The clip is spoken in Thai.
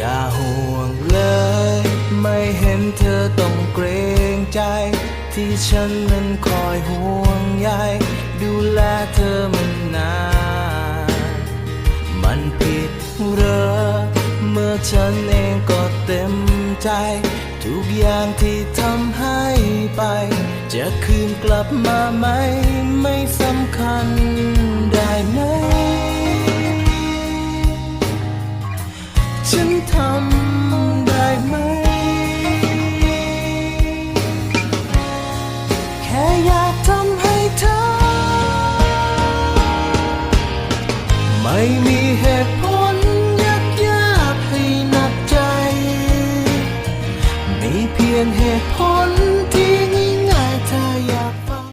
อย่าห่วงเลย ไม่เห็นเธอต้องเกรงใจ ที่ฉันนั้นคอยห่วงใยดูแลเธอมันนานมันผิดเรอเมื่อฉันเองก็เต็มใจ ทุกอย่างที่ทำให้ไป จะคืนกลับมาไหม ฉันทำได้ไหม แค่อยากทำให้เธอ ไม่มีเหตุผลยักยากให้นักใจ มีเพียงเหตุผล